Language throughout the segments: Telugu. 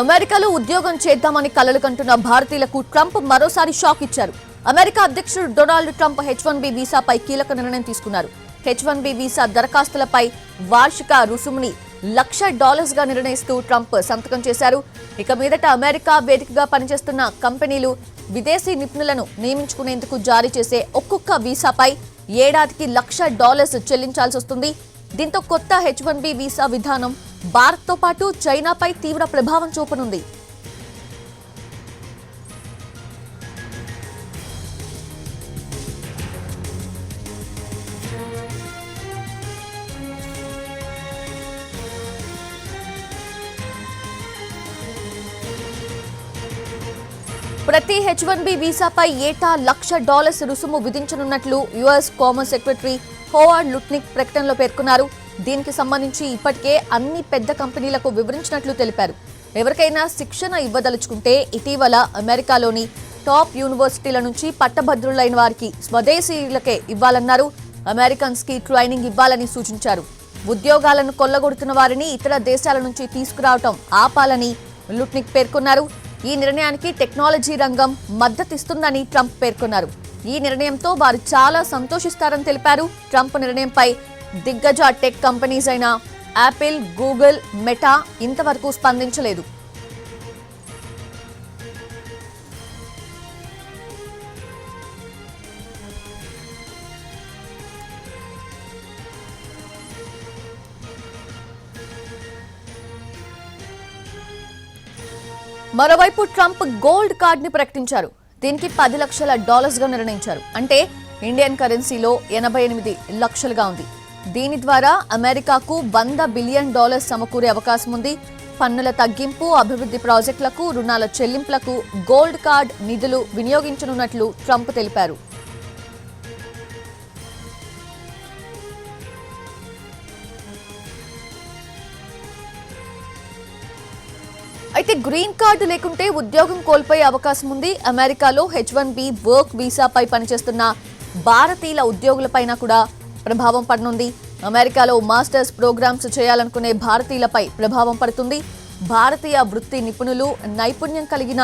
అమెరికాలో ఉద్యోగం చేద్దామని కలలు కంటున్న భారతీయులకు ట్రంప్ మరోసారి షాక్ ఇచ్చారు. అమెరికా అధ్యక్షుడు Donald Trump H one B వీసాపై కీలక నిర్ణయం తీసుకున్నారు. హెచ్ వన్ బి వీసా దరఖాస్తులపై వార్షిక రుసుముని లక్ష డాలర్స్గా నిర్ణయిస్తూ ట్రంప్ సంతకం చేశారు. ఇక మీదట అమెరికా వేదికగా పనిచేస్తున్న కంపెనీలు విదేశీ నిపుణులను నియమించుకునేందుకు జారీ చేసే ఒక్కొక్క వీసాపై ఏడాదికి లక్ష డాలర్స్ చెల్లించాల్సి వస్తుంది దీంతో కొత్త హెచ్ వన్ బి వీసా విధానం భారత్తో పాటు చైనాపై తీవ్ర ప్రభావం చూపనుంది. ప్రతి హెచ్ వన్ బి వీసాపై ఏటా లక్ష డాలర్స్ రుసుము విధించనున్నట్లు US commerce secretary Howard Lutnick ప్రకటనలో పేర్కొన్నారు. దీనికి సంబంధించి ఇప్పటికే అన్ని పెద్ద కంపెనీలకు వివరించినట్లు తెలిపారు. ఎవరికైనా శిక్షణ ఇవ్వదలుచుకుంటే ఇటీవల అమెరికాలోని టాప్ యూనివర్సిటీల నుంచి పట్టభద్రులైన వారికి స్వదేశీయులకే ఇవ్వాలన్నారు. అమెరికన్స్కి ట్రైనింగ్ ఇవ్వాలని సూచించారు. ఉద్యోగాలను కొల్లగొడుతున్న వారిని ఇతర దేశాల నుంచి తీసుకురావటం ఆపాలని లుట్నిక్ పేర్కొన్నారు. ఈ నిర్ణయానికి టెక్నాలజీ రంగం మద్దతిస్తుందని ట్రంప్ పేర్కొన్నారు. ఈ నిర్ణయంతో వారు చాలా సంతోషిస్తారని తెలిపారు. ట్రంప్ నిర్ణయంపై దిగ్గజ టెక్ కంపెనీస్ అయిన యాపిల్ గూగుల్ మెటా ఇంతవరకు స్పందించలేదు. మరోవైపు ట్రంప్ గోల్డ్ కార్డ్ని ప్రకటించారు. దీనికి పది లక్షల డాలర్స్గా నిర్ణయించారు. అంటే ఇండియన్ కరెన్సీలో ఎనభై ఎనిమిది లక్షలుగా ఉంది. దీని ద్వారా అమెరికాకు వంద బిలియన్ డాలర్స్ సమకూరే అవకాశం ఉంది. పన్నుల తగ్గింపు అభివృద్ధి ప్రాజెక్టులకు రుణాల చెల్లింపులకు గోల్డ్ కార్డ్ నిధులు వినియోగించనున్నట్లు ట్రంప్ తెలిపారు. అయితే గ్రీన్ కార్డు లేకుంటే ఉద్యోగం కోల్పోయే అవకాశం ఉంది. అమెరికాలో హెచ్ వన్ బి వర్క్ వీసాపై పనిచేస్తున్న భారతీయుల ఉద్యోగులపైన కూడా ప్రభావం పడనుంది. అమెరికాలో మాస్టర్స్ ప్రోగ్రామ్స్ చేయాలనుకునే భారతీయులపై ప్రభావం పడుతుంది. భారతీయ వృత్తి నిపుణులు నైపుణ్యం కలిగిన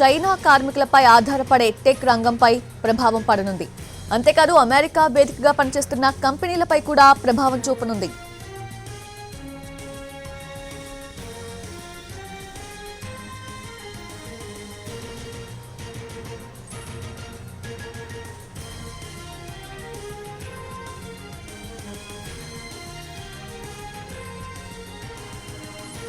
చైనా కార్మికులపై ఆధారపడే టెక్ రంగంపై ప్రభావం పడనుంది. అంతేకాదు అమెరికా వేదికగా పనిచేస్తున్న కంపెనీలపై కూడా ప్రభావం చూపనుంది.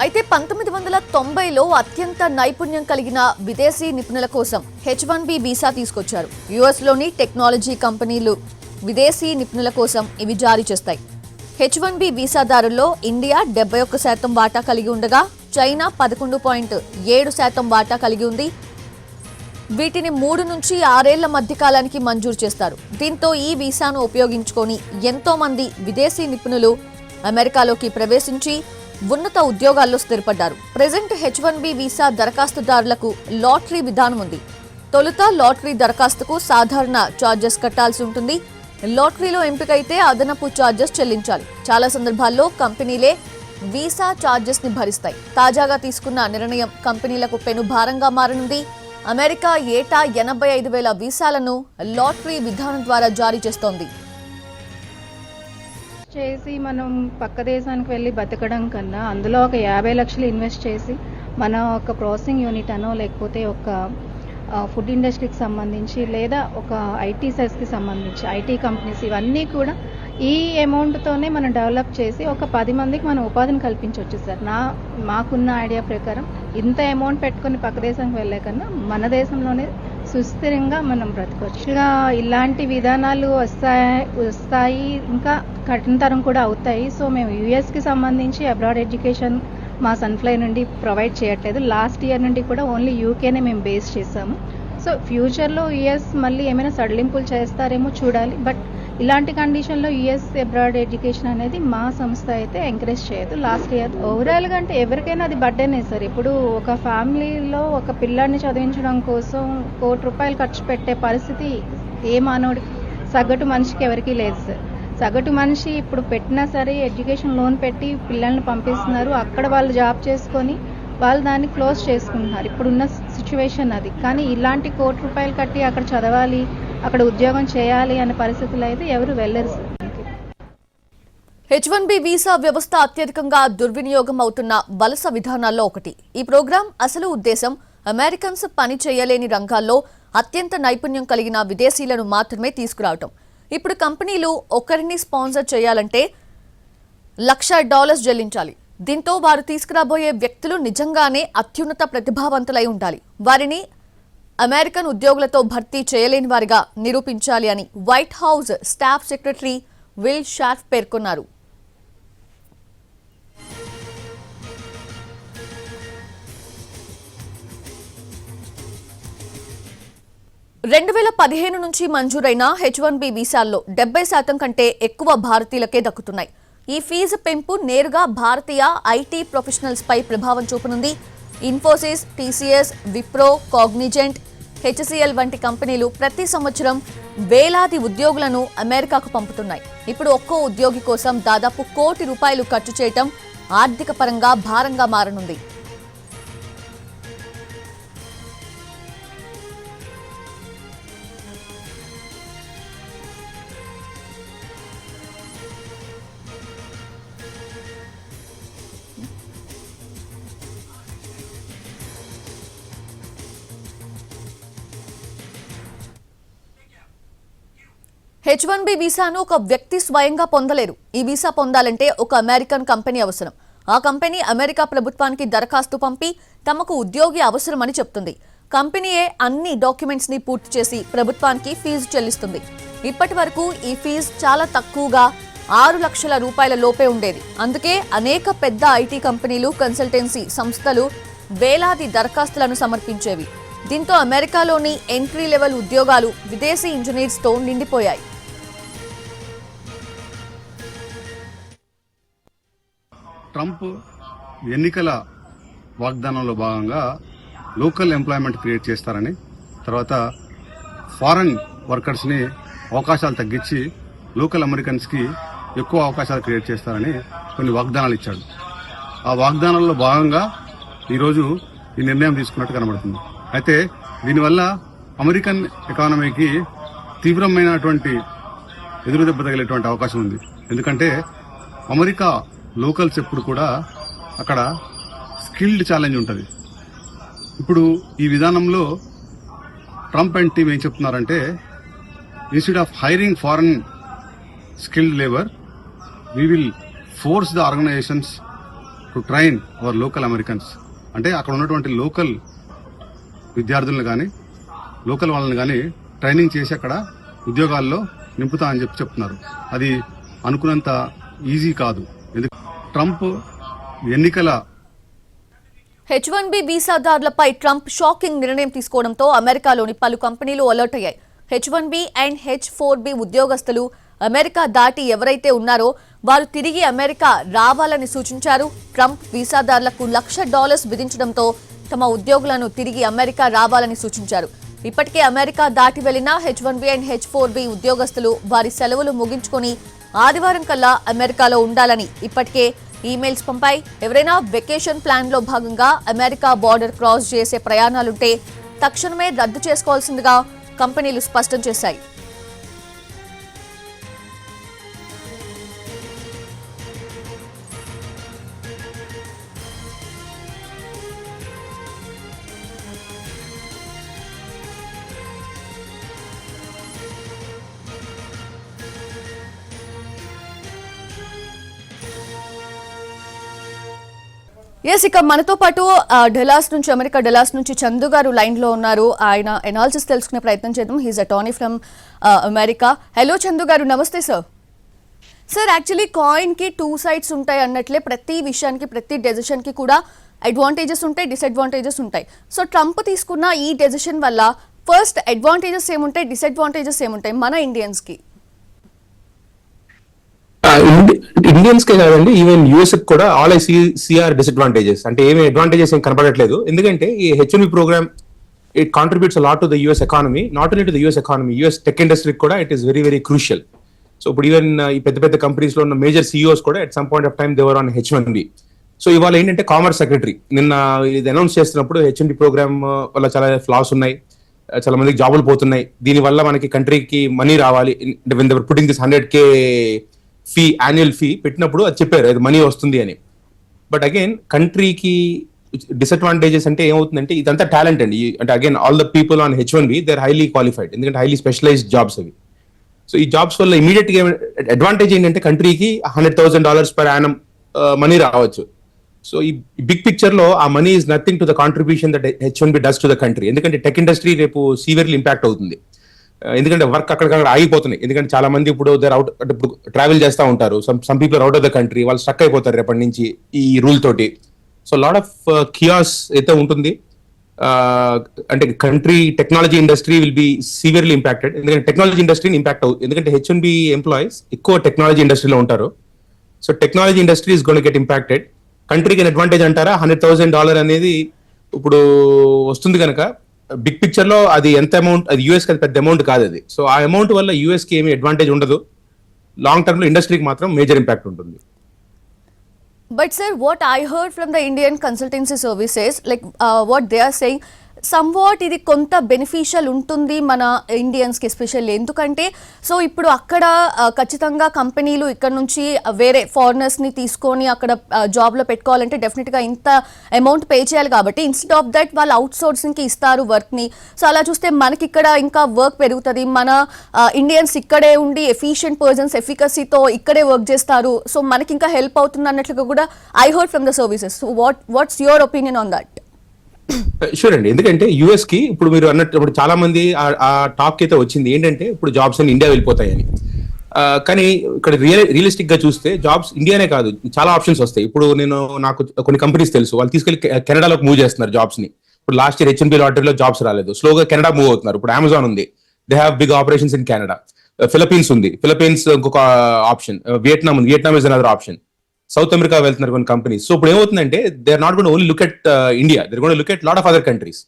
అయితే పంతొమ్మిది వందల తొంభైలో అత్యంత నైపుణ్యం కలిగిన విదేశీ నిపుణుల కోసం హెచ్ వన్ బి వీసా తీసుకొచ్చారు. యుఎస్లోని టెక్నాలజీ కంపెనీలు విదేశీ నిపుణుల కోసం ఇవి జారీ చేస్తాయి. హెచ్ వన్ బి వీసాదారుల్లో ఇండియా డెబ్బై ఒక్క శాతం వాటా కలిగి ఉండగా చైనా పదకొండు పాయింట్ ఏడు శాతం వాటా కలిగి ఉంది. వీటిని మూడు నుంచి ఆరేళ్ళ మధ్య కాలానికి మంజూరు చేస్తారు. దీంతో ఈ వీసాను ఉపయోగించుకొని ఎంతో మంది విదేశీ నిపుణులు అమెరికాలోకి ప్రవేశించి ఉన్నత ఉద్యోగాల్లో స్థిరపడ్డారు. Present H one B visa దరఖాస్తుదారులకు lottery విధానం ఉంది. తొలుత లాటరీ దరఖాస్తుకు సాధారణ ఛార్జెస్ కట్టాల్సి ఉంటుంది. లాటరీలో ఎంపికైతే అదనపు ఛార్జెస్ చెల్లించాలి. చాలా సందర్భాల్లో కంపెనీలే వీసా ఛార్జెస్ని భరిస్తాయి. తాజాగా తీసుకున్న నిర్ణయం కంపెనీలకు పెను భారంగా మారనుంది. అమెరికా ఏటా ఎనభై ఐదు వేల వీసాలను లాటరీ విధానం ద్వారా జారీ చేస్తోంది. చేసి మనం పక్క దేశానికి వెళ్ళి బతకడం కన్నా అందులో ఒక యాభై లక్షలు ఇన్వెస్ట్ చేసి మన ఒక ప్రాసెసింగ్ యూనిట్ అనో లేకపోతే ఒక ఫుడ్ ఇండస్ట్రీకి సంబంధించి లేదా ఒక ఐటీ సైజ్కి సంబంధించి ఐటీ కంపెనీస్ ఇవన్నీ కూడా ఈ అమౌంట్తోనే మనం డెవలప్ చేసి ఒక పది మందికి మనం ఉపాధిని కల్పించవచ్చు సార్. నా మాకున్న ఐడియా ప్రకారం ఇంత అమౌంట్ పెట్టుకుని పక్క దేశానికి వెళ్ళే కన్నా మన దేశంలోనే సుస్థిరంగా మనం బ్రతకవచ్చు. ఇలాంటి విధానాలు వస్తాయి వస్తాయి. ఇంకా కఠినతరం కూడా అవుతాయి. సో మేము యూఎస్కి సంబంధించి అబ్రాడ్ ఎడ్యుకేషన్ మా సన్ఫ్లై నుండి ప్రొవైడ్ చేయట్లేదు. లాస్ట్ ఇయర్ నుండి కూడా ఓన్లీ యూకేనే మేము బేస్ చేసాము సో ఫ్యూచర్లో యుఎస్ మళ్ళీ ఏమైనా సడలింపులు చేస్తారేమో చూడాలి. బట్ ఇలాంటి కండిషన్లో యుఎస్ అబ్రాడ్ ఎడ్యుకేషన్ అనేది మా సంస్థ అయితే ఎంకరేజ్ చేయదు. లాస్ట్ ఇయర్ ఓవరాల్గా అంటే ఎవరికైనా అది బర్డేనే సార్. ఇప్పుడు ఒక ఫ్యామిలీలో ఒక పిల్లాడిని చదివించడం కోసం కోటి రూపాయలు ఖర్చు పెట్టే పరిస్థితి ఏ మానవుడికి సగటు మనిషికి ఎవరికీ లేదు సార్. సగటు మనిషి ఇప్పుడు పెట్టినా సరే ఎడ్యుకేషన్ లోన్ పెట్టి పిల్లల్ని పంపిస్తున్నారు. అక్కడ వాళ్ళు జాబ్ చేసుకొని వాళ్ళు దాన్ని క్లోజ్ చేసుకుంటున్నారు. ఇప్పుడున్న సిచ్యువేషన్ అది. కానీ ఇలాంటి కోటి రూపాయలు కట్టి అక్కడ చదవాలి అక్కడ ఉద్యోగం చేయాలి అనే పరిస్థితులు అయితే ఎవరు వెళ్ళరు హెచ్ వన్ బి వీసా వ్యవస్థ అత్యధికంగా దుర్వినియోగం అవుతున్న వలస విధానాల్లో ఒకటి. ఈ ప్రోగ్రాం అసలు ఉద్దేశం అమెరికన్స్ పని చేయలేని రంగాల్లో అత్యంత నైపుణ్యం కలిగిన విదేశీలను మాత్రమే తీసుకురావటం. ఇప్పుడు కంపెనీలు ఒకరిని స్పాన్సర్ చేయాలంటే లక్ష డాలర్స్ చెల్లించాలి. దీంతో వారు తీసుకురాబోయే వ్యక్తులు నిజంగానే అత్యున్నత ప్రతిభావంతులై ఉండాలి. వారిని అమెరికన్ ఉద్యోగులతో భర్తీ చేయలేని వారిగా నిరూపించాలి అని White House staff secretary Will Scharf పేర్కొన్నారు. రెండు వేల పదిహేను నుంచి మంజూరైన హెచ్ వన్ బి వీసాల్లో డెబ్బై శాతం కంటే ఎక్కువ భారతీయులకే దక్కుతున్నాయి. ఈ ఫీజు పెంపు నేరుగా భారతీయ ఐటీ ప్రొఫెషనల్స్ పై ప్రభావం చూపనుంది. ఇన్ఫోసిస్ టీసీఎస్ విప్రో కాగ్నిజెంట్ హెచ్సిఎల్ వంటి కంపెనీలు ప్రతి సంవత్సరం వేలాది ఉద్యోగులను అమెరికాకు పంపుతున్నాయి. ఇప్పుడు ఒక్కో ఉద్యోగి కోసం దాదాపు కోటి రూపాయలు ఖర్చు చేయటం ఆర్థిక పరంగా భారంగా మారనుంది. హెచ్ వన్ బి వీసాను ఒక వ్యక్తి స్వయంగా పొందలేరు. ఈ వీసా పొందాలంటే ఒక అమెరికన్ కంపెనీ అవసరం. ఆ కంపెనీ అమెరికా ప్రభుత్వానికి దరఖాస్తు పంపి తమకు ఉద్యోగి అవసరమని చెప్తుంది. కంపెనీయే అన్ని డాక్యుమెంట్స్ని పూర్తి చేసి ప్రభుత్వానికి ఫీజు చెల్లిస్తుంది. ఇప్పటి వరకు ఈ ఫీజు చాలా తక్కువగా ఆరు లక్షల రూపాయల లోపే ఉండేది. అందుకే అనేక పెద్ద ఐటీ కంపెనీలు కన్సల్టెన్సీ సంస్థలు వేలాది దరఖాస్తులను సమర్పించేవి. దీంతో అమెరికాలోని ఎంట్రీ లెవెల్ ఉద్యోగాలు విదేశీ ఇంజనీర్స్తో నిండిపోయాయి. ట్రంప్ ఎన్నికల వాగ్దానంలో భాగంగా లోకల్ ఎంప్లాయ్మెంట్ క్రియేట్ చేస్తారని తర్వాత ఫారెన్ వర్కర్స్ని అవకాశాలు తగ్గించి లోకల్ అమెరికన్స్కి ఎక్కువ అవకాశాలు క్రియేట్ చేస్తారని కొన్ని వాగ్దానాలు ఇచ్చాడు. ఆ వాగ్దానాల్లో భాగంగా ఈరోజు ఈ నిర్ణయం తీసుకున్నట్టు కనబడుతుంది. అయితే దీనివల్ల అమెరికన్ ఎకానమీకి తీవ్రమైనటువంటి ఎదురుదెబ్బ తగిలేటువంటి అవకాశం ఉంది. ఎందుకంటే అమెరికా లోకల్స్ ఎప్పుడు కూడా అక్కడ స్కిల్డ్ ఛాలెంజ్ ఉంటుంది. ఇప్పుడు ఈ విధానంలో ట్రంప్ అండ్ టీం ఏం చెప్తున్నారంటే instead of hiring foreign skilled labour we will force the organisations to train our local Americans అంటే అక్కడ ఉన్నటువంటి లోకల్ విద్యార్థులను కానీ లోకల్ వాళ్ళని కానీ ట్రైనింగ్ చేసి అక్కడ ఉద్యోగాల్లో నింపుతా అని చెప్పి చెప్తున్నారు. అది అనుకున్నంత ఈజీ కాదు. ఎందుకు ట్రంప్ ఎన్నికల హెచ్ వన్ బి వీసాదారులపై ట్రంప్ షాకింగ్ నిర్ణయం తీసుకోవడంతో అమెరికాలోని పలు కంపెనీలు అలర్ట్ అయ్యాయి. H one B and H four B ఉద్యోగస్తులు అమెరికా దాటి ఎవరైతే ఉన్నారో వారు తిరిగి అమెరికా రావాలని సూచించారు. ట్రంప్ వీసాదారులకు లక్ష డాలర్స్ విధించడంతో తమ ఉద్యోగులను తిరిగి అమెరికా రావాలని సూచించారు. ఇప్పటికే అమెరికా దాటి వెళ్ళిన H one B and H four B ఉద్యోగస్తులు వారి సెలవులు ముగించుకొని ఆదివారం కల్లా అమెరికాలో ఉండాలని ఇప్పటికే ఈమెయిల్స్ పంపాయి. ఎవరైనా వెకేషన్ ప్లాన్లో భాగంగా అమెరికా బార్డర్ క్రాస్ చేసే ప్రయాణాలుంటే తక్షణమే రద్దు చేసుకోవాల్సిందిగా కంపెనీలు స్పష్టం చేశాయి. ఎస్ ఇక మనతో పాటు డెలాస్ నుంచి అమెరికా డెలాస్ నుంచి చందు గారు లైన్లో ఉన్నారు. ఆయన ఎనాలిసిస్ తెలుసుకునే ప్రయత్నం చేద్దాం. He's attorney from America. Hello Chandu గారు. నమస్తే సార్ సార్ యాక్చువల్లీ కాయిన్కి టూ సైడ్స్ ఉంటాయి అన్నట్లే ప్రతి విషయానికి ప్రతి డెసిషన్కి కూడా అడ్వాంటేజెస్ ఉంటాయి డిసడ్వాంటేజెస్ ఉంటాయి. సో ట్రంప్ తీసుకున్న ఈ డెసిషన్ వల్ల ఫస్ట్ అడ్వాంటేజెస్ ఏముంటాయి డిసడ్వాంటేజెస్ ఏముంటాయి మన ఇండియన్స్కి? ఇండియన్స్ కే కాదండి ఈవెన్ యుఎస్ కూడా all I see are disadvantages. అంటే ఏమి అడ్వాంటేజెస్ ఏం కనపడట్లేదు. ఎందుకంటే ఈ H one B program it contributes lot to the US economy not only to the US economy US tech ఇండస్ట్రీకి కూడా it is very very crucial so ఇప్పుడు ఈవెన్ uh, ఈ పెద్ద పెద్ద కంపెనీస్లో ఉన్న మేజర్ సిఇఓస్ కూడా at some point of time they were on H one B so ఇవాళ ఏంటంటే కామర్స్ సెక్రటరీ నిన్న ఇది అనౌన్స్ చేస్తున్నప్పుడు హెచ్ఎండి ప్రోగ్రామ్ uh, వల్ల చాలా ఫ్లాస్ ఉన్నాయి. Uh, చాలా మందికి జాబులు పోతున్నాయి. దీని వల్ల మనకి కంట్రీకి మనీ రావాలి. Putting this hundred K fee annual fee పెట్టినప్పుడు అది చెప్పారు అది మనీ వస్తుంది అని. బట్ అగైన్ కంట్రీకి డిసడ్వాంటేజెస్ అంటే ఏమవుతుందంటే ఇదంతా టాలెంట్ అండి. అంటే again all the people on H one B they are highly qualified ఎందుకంటే హైలీ స్పెషలైజ్డ్ జాబ్స్ అవి. సో ఈ జాబ్స్ వల్ల ఇమీడియట్గా అడ్వాంటేజ్ ఏంటంటే కంట్రీకి hundred thousand dollars per annum money రావచ్చు. సో ఈ బిగ్ పిక్చర్లో ఆ money is nothing to the contribution that H one B does to the country ఎందుకంటే టెక్ ఇండస్ట్రీ రేపు సీవియర్లీ ఇంపాక్ట్ అవుతుంది. ఎందుకంటే వర్క్ అక్కడికక్కడ ఆగిపోతున్నాయి. ఎందుకంటే చాలా మంది ఇప్పుడు దర్ అవుట్ అంటే ఇప్పుడు ట్రావెల్ చేస్తూ ఉంటారు. Some some people out of the country వాళ్ళు స్టక్ అయిపోతారు రేపటి నుంచి ఈ రూల్ తోటి. సో లాట్ ఆఫ్ కియాస్ అయితే ఉంటుంది. అంటే country technology industry will be severely impacted ఎందుకంటే టెక్నాలజీ ఇండస్ట్రీని ఇంపాక్ట్ అవుతుంది ఎందుకంటే హెచ్ వన్ బి ఎంప్లాయీస్ ఎక్కువ టెక్నాలజీ ఇండస్ట్రీలో ఉంటారు. So technology industry is gonna get impacted కంట్రీకి అడ్వాంటేజ్ అంటారా? హండ్రెడ్ థౌసండ్ డాలర్ అనేది ఇప్పుడు వస్తుంది కనుక బిగ్ పిక్చర్లో అది ఎంత అమౌంట్ అది యూఎస్కి అది పెద్ద అమౌంట్ కాదు అది. సో ఆ అమౌంట్ వల్ల యూఎస్కి ఏమి అడ్వాంటేజ్ ఉండదు. లాంగ్ టర్మ్లో ఇండస్ట్రీకి మాత్రం మేజర్ ఇంపాక్ట్ ఉంటుంది. But sir, what I heard from the Indian consultancy services, like uh, what they are saying, somewhat ఇది కొంత బెనిఫిషియల్ ఉంటుంది మన ఇండియన్స్కి ఎస్పెషల్లీ ఎందుకంటే సో ఇప్పుడు అక్కడ ఖచ్చితంగా కంపెనీలు ఇక్కడ నుంచి వేరే ఫారినర్స్ని తీసుకొని అక్కడ జాబ్లో పెట్టుకోవాలంటే డెఫినెట్గా ఇంత అమౌంట్ పే చేయాలి కాబట్టి ఇన్స్టెడ్ ఆఫ్ దట్ వాళ్ళు అవుట్ సోర్సింగ్కి ఇస్తారు వర్క్ని సో అలా చూస్తే మనకి ఇక్కడ ఇంకా వర్క్ పెరుగుతుంది. మన ఇండియన్స్ ఇక్కడే ఉండి ఎఫిషియెంట్ పర్సన్స్ ఎఫికసీతో ఇక్కడే వర్క్ చేస్తారు. సో మనకి ఇంకా హెల్ప్ అవుతుంది అన్నట్లుగా కూడా I heard from the services so what what's your opinion on that sure అండి ఎందుకంటే యుఎస్కి ఇప్పుడు మీరు అన్నట్టు ఇప్పుడు చాలా మంది ఆ- టాక్ అయితే వచ్చింది. ఏంటంటే ఇప్పుడు జాబ్స్ అని ఇండియా వెళ్ళిపోతాయని. కానీ ఇక్కడ రియల్ రియలిస్టిక్గా చూస్తే జాబ్స్ ఇండియానే కాదు చాలా ఆప్షన్స్ వస్తాయి. ఇప్పుడు నేను నాకు కొన్ని కంపెనీస్ తెలుసు. వాళ్ళు తీసుకెళ్ళి కెనడాలోకి మూవ్ చేస్తున్నారు జాబ్స్ని ఇప్పుడు last year H one B లాటరీలో jobs రాలేదు. స్లోగా కెనడా మూవ్ అవుతున్నారు. ఇప్పుడు అమెజాన్ ఉంది. They have big operations in Canada Philippines ఉంది. ఫిలిపీన్స్ ఇంకొక ఆప్షన్. వియట్నాం ఉంది. Vietnam is another option south America వెళ్తున్నారు కొన్ని కంపెనీస్ సో ఇప్పుడు ఏమవుతుందంటే they are not gonna only look at India they gonna look at lot of other countries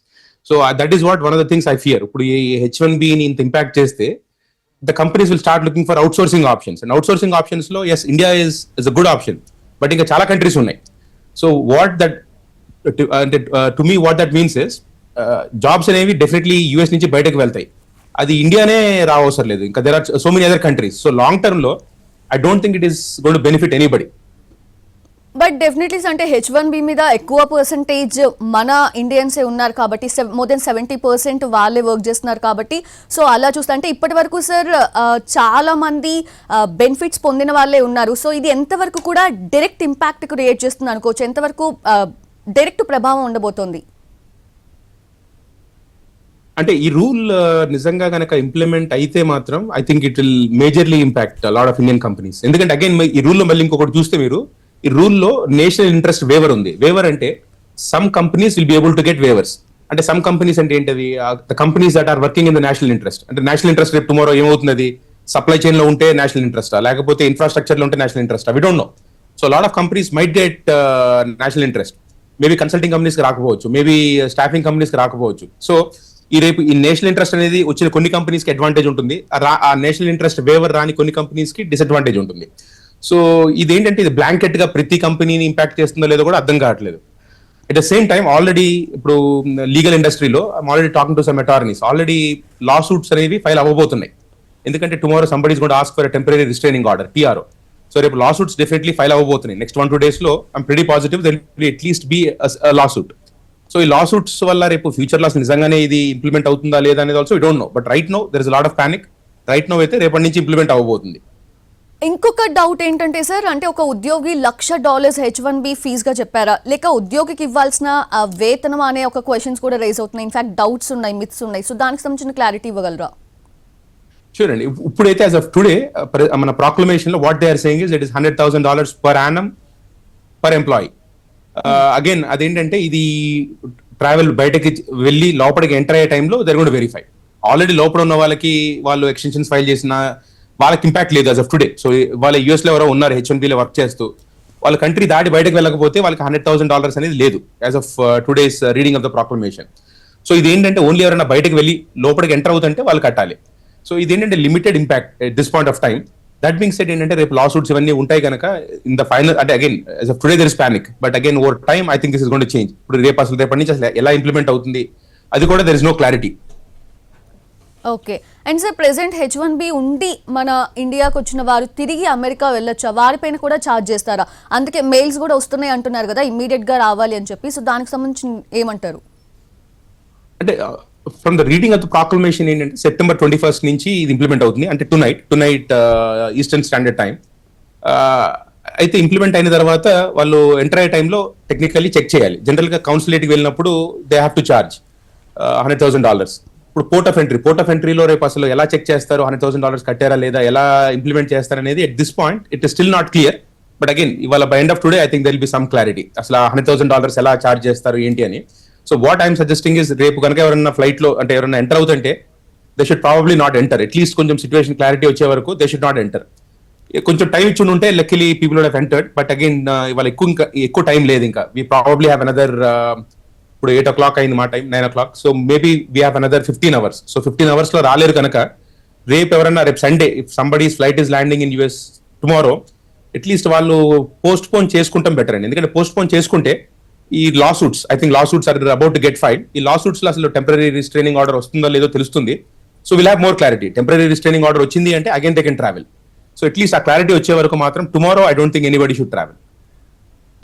so that is what one of the things I fear ఇప్పుడు ఈ హెచ్ వన్ బిని ఇంత ఇంపాక్ట్ చేస్తే the companies will start looking for sourcing options and outsourcing ఆప్షన్స్లో yes India is is a good option but ఇంకా చాలా కంట్రీస్ ఉన్నాయి. సో వాట్ దట్ అంటే to me what that means is jobs అనేవి డెఫినెట్లీ యూఎస్ నుంచి బయటకు వెళ్తాయి. అది ఇండియానే రావసరం లేదు. ఇంకా there are so many other countries so long టర్మ్లో I don't think it is going to benefit anybody but definitely అంటే హెచ్ వన్ బి మీద ఎక్కువ పర్సంటేజ్ మన ఇండియన్సే ఉన్నారు కాబట్టి మోర్ దెన్ సెవెంటీ పర్సెంట్ వాళ్ళే వర్క్ చేస్తున్నారు కాబట్టి. సో అలా చూస్తే అంటే ఇప్పటి వరకు సార్ చాలా మంది బెనిఫిట్స్ పొందిన వాళ్ళే ఉన్నారు. సో ఇది ఎంతవరకు కూడా డైరెక్ట్ ఇంపాక్ట్ క్రియేట్ చేస్తుంది అనుకోవచ్చు. ఎంతవరకు డైరెక్ట్ ప్రభావం ఉండబోతోంది? అంటే ఈ రూల్ నిజంగా గనక ఇంప్లిమెంట్ అయితే మాత్రం I think it will majorly impact lot of Indian companies ఎందుకంటే అగైన్ ఈ రూల్లో మళ్ళీ ఇంకొకటి చూస్తే మీరు ఈ రూల్లో నేషనల్ ఇంట్రెస్ట్ వేవర్ ఉంది. వేవర్ అంటే some companies will be able to get waivers అంటే సమ్ కంపెనీస్ అంటే ఏంటది? The companies that are working in the national interest అంటే నేషనల్ ఇంట్రెస్ట్ రేపు టుమారో ఏమవుతుంది సప్లై చైన్లో ఉంటే నేషనల్ ఇంట్రెస్ట్ లేకపోతే ఇన్ఫ్రాస్ట్రక్చర్లో ఉంటే national interest we don't know so lot of companies might get national interest maybe consulting కంపెనీస్కి రాకపోవచ్చు. మేబీ స్టాఫింగ్ కంపెనీస్కి రాకపోవచ్చు. సో ఈ రేపు ఈ నేషనల్ ఇంట్రెస్ట్ అనేది వచ్చిన కొన్ని కంపెనీస్కి అడ్వాంటేజ్ ఉంటుంది. ఆ ఆ నేషనల్ ఇంట్రెస్ట్ వేవర్ రాని కొన్ని కంపెనీస్కి డిసడ్వాంటేజ్ ఉంటుంది. సో ఇదేంటంటే ఇది బ్లాంకెట్గా ప్రతి కంపెనీని ఇంపాక్ట్ చేస్తుందో లేదో కూడా అర్థం కావట్లేదు. At the same time already ఇప్పుడు లీగల్ ఇండస్ట్రీలో already talking to some attorneys already lawsuits అనేవి ఫైల్ అవ్వబోతున్నాయి. ఎందుకంటే టుమారో సంబడీస్ కూడా ask for temporary restraining order TRO so రేపు లా సూట్స్ డెఫినెట్లీ ఫైల్ అవ్వబోతున్నాయి. నెక్స్ట్ వన్ టూ డేస్లో I'm pretty positive there'll at least be lawsuit so ఈ లా సూట్స్ వల్ల రేపు ఫ్యూచర్ లాస్ నిజంగానే ఇది ఇంప్లిమెంట్ అవుతుందా లేదా అనేది also don't know but right now there is lot of panic right now అయితే రేపటి నుంచి ఇంప్లిమెంట్ అవ్వబోతుంది. ఇంకొక డౌట్ ఏంటంటే సార్ అంటే ఒక ఉద్యోగి lakh dollars H one B ఫీజ్గా చెప్పారా? లేక ఉద్యోగికి ఇవ్వాల్సిన వేతనం అనే ఒక క్వశ్చన్స్ కూడా రైజ్ అవుతున్నాయి. ఇన్ఫాక్ట్ డౌట్స్ ఉన్నాయి మిత్స్ ఉన్నాయి. సో దానికి సంబంధించిన క్లారిటీ ఇవ్వగలరా? చూడండి ఇప్పుడైతే యాజ్ ఆఫ్ టుడే మన ప్రాక్లమేషన్లో what they are saying is it is hundred thousand dollars per annum per employee again అదేంటంటే ఇది ట్రావెల్ బయటకి వెళ్ళి లోపలికి ఎంటర్ అయ్యే టైంలో దర్ కూడా వెరిఫై ఆల్రెడీ లోపల ఉన్న వాళ్ళకి వాళ్ళు ఎక్స్టెన్షన్స్ ఫైల్ చేసిన వాళ్ళకి ఇంపాక్ట్ లేదు యాజ్ ఆఫ్ టుడే సో వాళ్ళ యూఎస్లో ఎవరో ఉన్నారు హెచ్ వన్ వర్క్ చేస్తూ. వాళ్ళ కంట్రీ దాటి బయటకు వెళ్ళకపోతే వాళ్ళకి హండ్రెడ్ థౌసండ్ డాలర్స్ అనేది లేదు as of today's reading of the proclamation so ఇది ఏంటంటే ఓన్లీ ఎవరైనా బయటకు వెళ్ళి లోపలికి ఎంటర్ అవుతుంటే వాళ్ళు కట్టాలి. సో ఇదేంటంటే limited impact this point of time that being set ఏంటంటే రేపు లా సూట్స్ ఇవన్నీ ఉంటాయి కనుక ఇన్ ద ఫైనల్ అంటే again today there is panic but again over time I think this is gonna change ఇప్పుడు రేపు అసలు రేపటి నుంచి అసలు ఎలా ఇంప్లిమెంట్ అవుతుంది అది కూడా there is no clarity okay. And sir present H one B ఉండి మన ఇండియాకు వచ్చిన వారు తిరిగి అమెరికా వెళ్ళొచ్చా? వారిపైన కూడా ఛార్జ్ చేస్తారా? అందుకే మెయిల్స్ కూడా వస్తున్నాయి అంటున్నారు కదా ఇమ్మీడియట్గా రావాలి అని చెప్పి. సో దానికి సంబంధించి ఏమంటారు? అంటే from the reading of the proclamation ఏంటంటే సెప్టెంబర్ ట్వంటీ ఫస్ట్ నుంచి ఇది ఇంప్లిమెంట్ అవుతుంది. అంటే tonight tonight eastern standard time అయితే ఇంప్లిమెంట్ అయిన తర్వాత వాళ్ళు ఎంటర్ అయ్యే టైంలో టెక్నికల్లీ చెక్ చేయాలి. జనరల్గా కౌన్సిలేట్కి వెళ్ళినప్పుడు they have to charge hundred thousand dollars ఇప్పుడు port of entry port of ఎంట్రీలో రేపు అసలు ఎలా చెక్ చేస్తారు? హండ్రెడ్ థౌసండ్ డాలర్స్ కట్టారా లేదా? ఎలా ఇంప్లిమెంట్ చేస్తారు అనేది at this point it is still not clear but again ఇవాళ by end of today I think there'll be some clarity అసలు హండ్రెడ్ థౌసండ్ డాలర్స్ ఎలా చార్జ్ చేస్తారు ఏంటి అని. So what I'm suggesting is రేపు కనుక ఎవరైనా ఫ్లైట్లో అంటే ఎవరైనా ఎంటర్ అవుతుంటే they should probably not enter at least కొంచెం సిచువేషన్ క్లారిటీ వచ్చే వరకు దే షుడ్ నాట్ ఎంటర్ కొంచెం టైం ఇచ్చి ఉంటే luckily people have entered but again ఇవాళ ఎక్కువ ఇంకా ఎక్కువ టైం లేదు ఇంకా. వీ ప్రాబబ్లీ హ్యావ్ అనదర్ ఇప్పుడు ఎయిట్ ఓ క్లాక్ అయింది మా time nine o'clock so maybe we have another fifteen hours so fifteen అవర్స్లో రాలేరు కనుక రేపు ఎవరన్నా రేపు Sunday if somebody's flight is landing in US tomorrow at least వాళ్ళు పోస్ట్ పోన్ చేసుకుంటాం బెటర్ అండి. ఎందుకంటే పోస్ట్ పోన్ చేసుకుంటే ఈ lawsuits I think lawsuits are about to get file ఈ లా సూట్స్లో అసలు టెంపరీ రిస్ట్రైనింగ్ ఆర్డర్ వస్తుందో లేదో తెలుస్తుంది. So will have more clarity temporary restraining order వచ్చింది అంటే again they can travel so at least ఆ క్లారిటీ వచ్చే వరకు మాత్రం tomorrow I don't think anybody should travel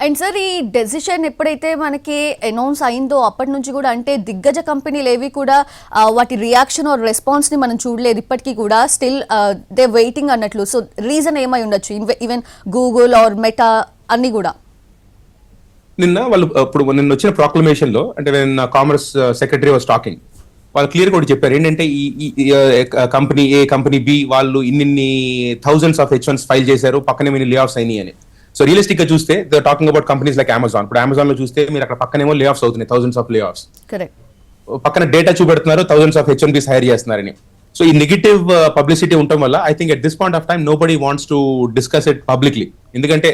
and sir ఈ డెసిషన్ ఎప్పుడైతే మనకి అనౌన్స్ అయిందో అప్పటి నుంచి కూడా అంటే దిగ్గజ కంపెనీలు ఏవి కూడా వాటి రియాక్షన్ ఆర్ రెస్పాన్స్ని మనం చూడలేదు. ఇప్పటికీ కూడా స్టిల్ దే వెయిటింగ్ అన్నట్లు. సో రీజన్ ఏమై ఉండొచ్చు? ఈవెన్ గూగుల్ ఆర్ మెటా అన్ని కూడా. నిన్న వాళ్ళు ఇప్పుడు నిన్న వచ్చిన ప్రాక్లమేషన్లో అంటే నిన్న కామర్స్ సెక్రటరీ వాస్ టాకింగ్ వాళ్ళు క్లియర్ కూడా చెప్పారు. ఏంటంటే ఈ కంపెనీ ఏ కంపెనీ బి వాళ్ళు ఇన్నిన్ని thousands of H ones file చేశారు. పక్కనే మీ లే ఆఫ్స్ అయినాయి అని. సో రియలిస్టిక్గా చూస్తే the talking about companies like Amazon ఇప్పుడు అమెజాన్లో చూస్తే మీరు అక్కడ పక్కనేమో లే ఆఫ్స్ అవుతున్నాయి థౌసండ్స్ ఆఫ్ లే ఆఫ్స్ పక్కన data చూపెడుతున్నారు thousands of H one Bs hire చేస్తున్నారని. సో ఈ నెగిటివ్ పబ్లిసిటీ ఉండటం వల్ల I think at this point of time nobody wants to discuss it publicly ఎందుకంటే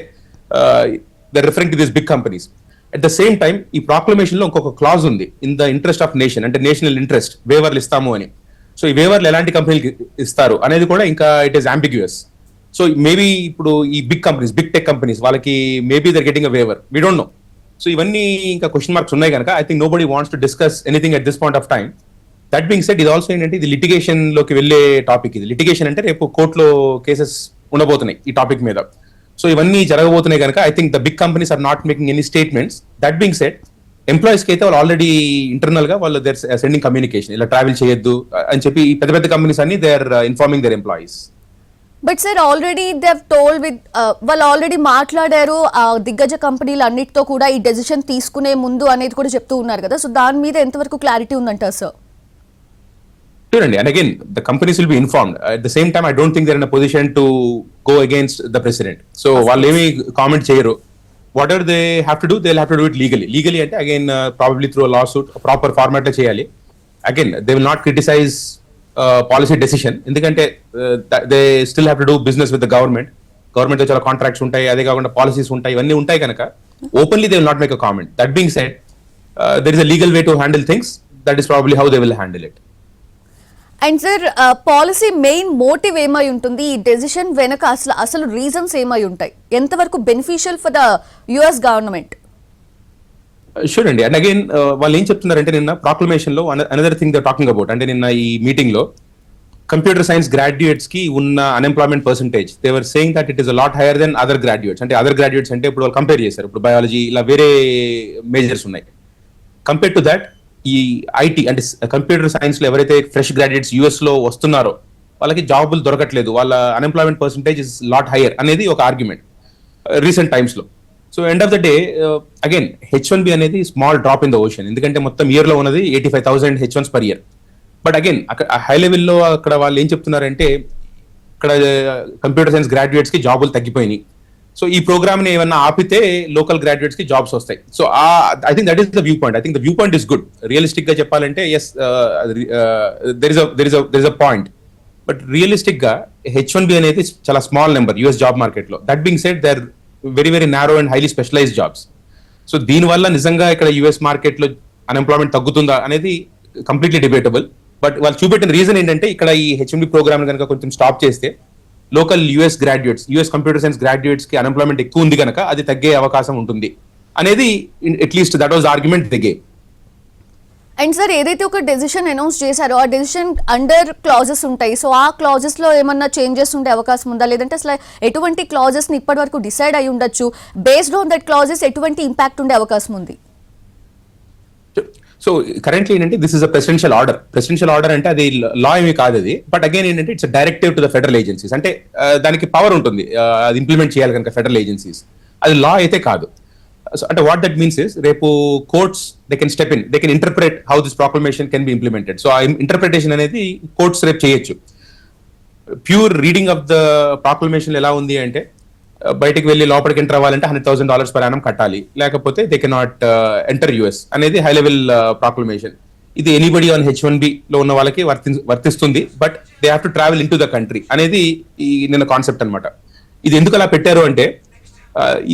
the referring to this big companies at the same time ఈ ప్రాక్లమేషన్లో ఇంకొక క్లాజ్ ఉంది in the interest of nation అంటే నేషనల్ ఇంట్రెస్ట్ వేవర్లు ఇస్తాము అని. సో ఈ వేవర్లు ఎలాంటి కంపెనీకి ఇస్తారు అనేది కూడా ఇంకా it is ambiguous so maybe ఇప్పుడు ఈ big companies big tech companies వాళ్ళకి maybe there getting a waiver we don't know so ఇవన్నీ ఇంకా క్వశ్చన్ మార్క్స్ ఉన్నాయి కనుక I think nobody wants to discuss anything at this point of time that being set ఇది ఆల్సో ఏంటంటే ఇది లిటిగేషన్లోకి వెళ్ళే టాపిక్ ఇది. లిటిగేషన్ అంటే రేపు కోర్టులో కేసెస్ ఉండబోతున్నాయి ఈ టాపిక్ మీద. సో ఇవన్నీ జరగబోతున్నాయి కనుక I think the big companies are not making any statements that being set ఎంప్లాయీస్కి అయితే వాళ్ళు ఆల్రెడీ ఇంటర్నల్గా వాళ్ళు దేర్ సెండింగ్ కమ్యూనికేషన్ ఇలా ట్రావెల్ చేయొద్దు అని చెప్పి పెద్ద పెద్ద కంపెనీస్ అన్ని they are informing their employees but sir already they told with వాళ్ళు ఆల్రెడీ మాట్లాడారు ఆ దిగ్గజ కంపెనీలు అన్నిటితో కూడా ఈ డెసిషన్ తీసుకునే ముందు అనేది కూడా చెప్తూ ఉన్నారు కదా. సో దాని మీద ఎంతవరకు క్లారిటీ ఉందంటారు సార్ చూడండి and again the companies will be informed at the same time I don't think there in position to go against the president so వాళ్ళు ఏమి కామెంట్ చేయరు. Whatever they have to do they have to do it legally legally అంటే again probably through lawsuit proper ఫార్మాట్లో చేయాలి. Again they will not criticise policy decision ఎందుకంటే they still have to do business with the government government చాలా కాంట్రాక్ట్స్ ఉంటాయి అదే కాకుండా పాలసీస్ ఉంటాయి ఇవన్నీ ఉంటాయి కనుక openly they will not make a comment that being said there is a legal way to handle things that is probably how they will handle it and sir policy main motive ఏమై ఉంటుంది? ఈ డెసిషన్ వెనక అసలు అసలు రీజన్స్ ఏమై ఉంటాయి? ఎంతవరకు beneficial for the US government sure అండి అండ్ అగైన్ వాళ్ళు ఏం చెప్తున్నారంటే నిన్న ప్రాక్లమేషన్లో another thing the talking about అంటే నిన్న ఈ మీటింగ్లో కంప్యూటర్ సైన్స్ గ్రాడ్యుయేట్స్కి ఉన్న unemployment percentage they're saying that it is lot higher than other graduates అంటే అదర్ గ్రాడ్యుయేట్స్ అంటే ఇప్పుడు వాళ్ళు కంపేర్ చేశారు. ఇప్పుడు బయాలజీ ఇలా వేరే మేజర్స్ ఉన్నాయి. కంపేర్ టు దట్ ఈ ఐటీ అంటే కంప్యూటర్ సైన్స్లో ఎవరైతే ఫ్రెష్ గ్రాడ్యుయేట్స్ యుఎస్లో వస్తున్నారో వాళ్ళకి జాబులు దొరకట్లేదు. వాళ్ళ unemployment percentage is lot higher అనేది ఒక ఆర్గ్యుమెంట్ రీసెంట్ టైమ్స్లో. So end of the day again H one B అనేది small drop in the ocean ఎందుకంటే మొత్తం ఇయర్లో ఉన్నది eighty five thousand H ones per year but again అక్కడ హై లెవెల్లో అక్కడ వాళ్ళు ఏం చెప్తున్నారంటే ఇక్కడ కంప్యూటర్ సైన్స్ గ్రాడ్యుయేట్స్కి జాబులు తగ్గిపోయినాయి. సో ఈ ప్రోగ్రామ్ని ఏమన్నా ఆపితే లోకల్ గ్రాడ్యుయేట్స్కి జాబ్స్ వస్తాయి. So I think that is the viewpoint I think the viewpoint is good రియలిస్టిక్గా చెప్పాలంటే yes there is there is there is a point but రియలిస్టిక్గా హెచ్ వన్ బి అనేది చాలా స్మాల్ నెంబర్ యుఎస్ జాబ్ మార్కెట్లో. That being set there very very narrow and highly specialise jobs so దీనివల్ల నిజంగా ఇక్కడ యుఎస్ మార్కెట్లో అన్ఎంప్లాయ్మెంట్ తగ్గుతుందా అనేది కంప్లీట్లీ డిబేటబుల్ బట్ వాళ్ళు చూపెట్టిన రీజన్ ఏంటంటే ఇక్కడ ఈ హెచ్ఎండి ప్రోగ్రామ్ కనుక కొంచెం స్టాప్ చేస్తే local US graduates US computer science గ్రాడ్యుయేట్స్కి unemployment ఎక్కువ ఉంది కనుక అది తగ్గే అవకాశం ఉంటుంది. అనేది at least that was argument దిగే అండ్ సార్ ఏదైతే ఒక డెసిషన్ అనౌన్స్ చేశారో ఆ డెసిషన్ అండర్ క్లాజెస్ ఉంటాయి. సో ఆ క్లాజెస్లో ఏమన్నా చేంజెస్ ఉండే అవకాశం ఉందా? లేదంటే అసలు ఎటువంటి క్లాజెస్ని ఇప్పటి వరకు డిసైడ్ అయి ఉండొచ్చు? బేస్డ్ ఆన్ దట్ క్లాజెస్ ఎటువంటి ఇంపాక్ట్ ఉండే అవకాశం ఉంది? సో కరెంట్లీ ఏంటంటే this is a presidential order presidential order అంటే అది లా ఏమీ కాదు అది. బట్ అగైన్ ఏంటంటే it's directive to the federal agencies అంటే uh, దానికి పవర్ ఉంటుంది. Uh, అది ఇంప్లిమెంట్ చేయాలి కనుక ఫెడరల్ ఏజెన్సీస్ అది లా అయితే కాదు. అంటే వాట్ దట్ మీన్స్ ఇస్ రేపు courts they can step in they can interpret how this proclamation can be implemented so ఆ ఇంటర్ప్రిటేషన్ అనేది కోర్ట్స్ రేపు చేయొచ్చు. Pure reading of the proclamation ఎలా ఉంది అంటే uh, బయటకు వెళ్ళి లోపలికి ఎంటర్ అవ్వాలంటే hundred thousand dollars per annum కట్టాలి. లేకపోతే దే కెనాట్ ఎంటర్ యుఎస్ అనేది హై లెవెల్ ప్రాక్లమేషన్ ఇది anybody on H one B లో ఉన్న వాళ్ళకి వర్తి వర్తిస్తుంది. But they have to travel into the country అనేది ఈ నిన్న కాన్సెప్ట్ అనమాట ఇది ఎందుకు అలా పెట్టారు అంటే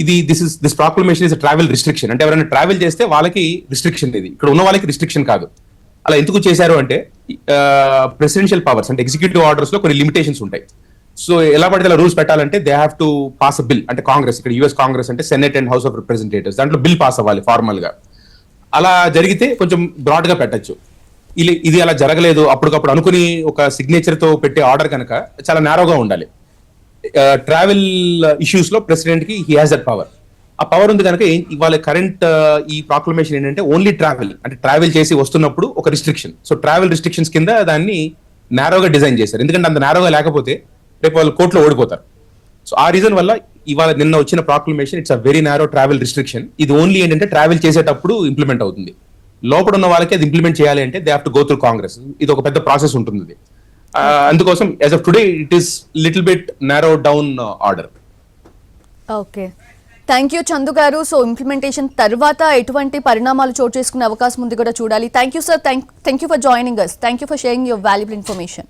ఇది this is this proclamation is travel restriction అంటే ఎవరైనా ట్రావెల్ చేస్తే వాళ్ళకి రిస్ట్రిక్షన్ ఇది. ఇక్కడ ఉన్న వాళ్ళకి రిస్ట్రిక్షన్ కాదు. అలా ఎందుకు చేశారు అంటే ప్రెసిడెన్షియల్ పవర్స్ అంటే ఎగ్జిక్యూటివ్ ఆర్డర్స్లో కొన్ని లిమిటేషన్స్ ఉంటాయి. సో ఎలా పడితే అలా రూల్స్ పెట్టాలంటే they have to pass a bill అంటే కాంగ్రెస్ ఇక్కడ యుఎస్ కాంగ్రెస్ అంటే Senate and House of Representatives దాంట్లో బిల్ పాస్ అవ్వాలి ఫార్మల్గా అలా జరిగితే కొంచెం బ్రాడ్గా పెట్టచ్చు. ఇది ఇది అలా జరగలేదు. అప్పటికప్పుడు అనుకుని ఒక సిగ్నేచర్తో పెట్టే ఆర్డర్ కనుక చాలా నేరోగా ఉండాలి. ట్రావెల్ ఇష్యూస్లో ప్రెసిడెంట్కి హీ హాస్ దట్ పవర్ ఆ పవర్ ఉంది కనుక ఇవాళ కరెంట్ ఈ ప్రాక్లమేషన్ ఏంటంటే ఓన్లీ ట్రావెల్ అంటే ట్రావెల్ చేసి వస్తున్నప్పుడు ఒక రిస్ట్రిక్షన్ సో ట్రావెల్ రిస్ట్రిక్షన్స్ కింద దాన్ని నేరోగా డిజైన్ చేశారు. ఎందుకంటే అంత నేరోగా లేకపోతే రేపు వాళ్ళు కోర్టులో ఓడిపోతారు. సో ఆ రీజన్ వల్ల ఇవాళ నిన్న వచ్చిన proclamation it's a very narrow travel restriction ఇది ఓన్లీ ఏంటంటే ట్రావెల్ చేసేటప్పుడు ఇంప్లిమెంట్ అవుతుంది. లోపల ఉన్న వాళ్ళకి అది ఇంప్లిమెంట్ చేయాలి అంటే they have to go through Congress ఇది ఒక పెద్ద ప్రాసెస్ ఉంటుంది అందుకోసం as of today it is little bit narrow down order okay thank you Chandu garu. So implementation తర్వాత ఎటువంటి పరిణామాలు చోటు చేసుకునే అవకాశం ఉంది కూడా చూడాలి. Thank you sir thank thank you for joining us thank you for sharing your valuable information